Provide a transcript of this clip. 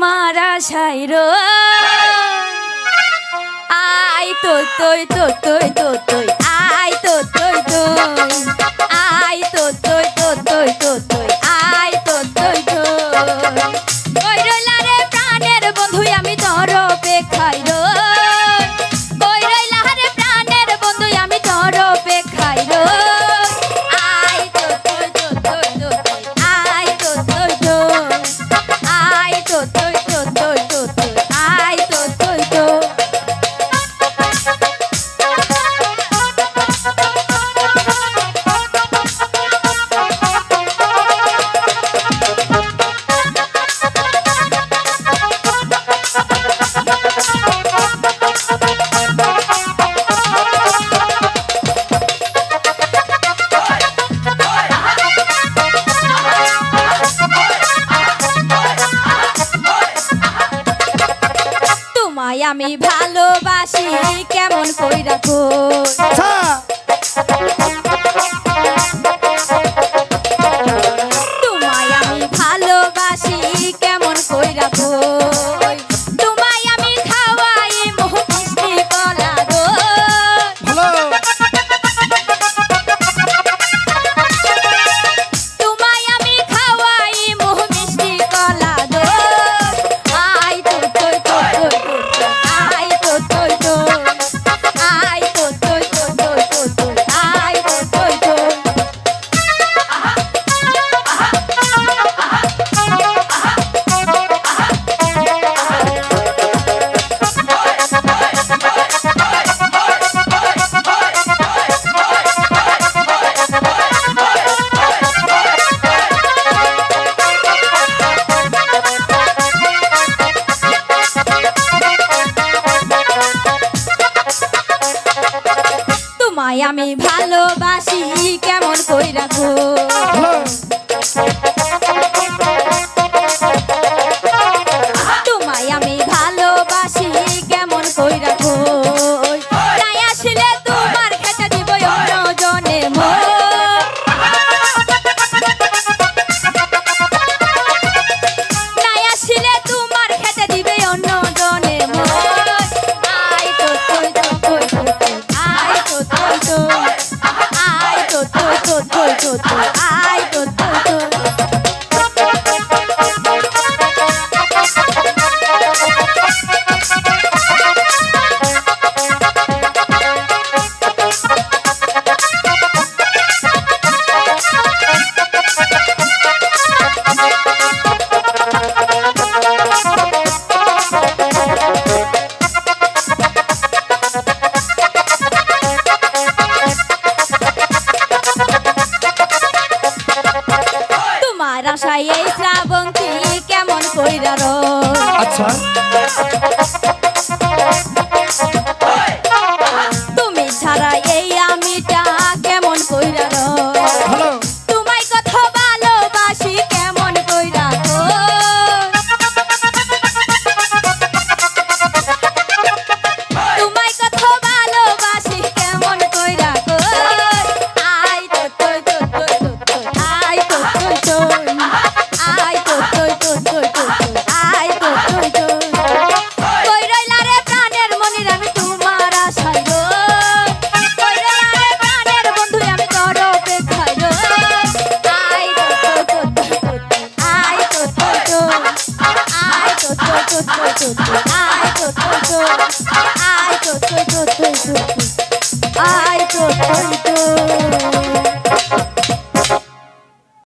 তোমার আশাই rho I তো তোই তো তোই তো তোই আমি ভালোবাসি কেমন কইরা কই? আচ্ছা। আমি ভালোবাসি কেমন কইরা গো? হ্যাঁ। Thank you.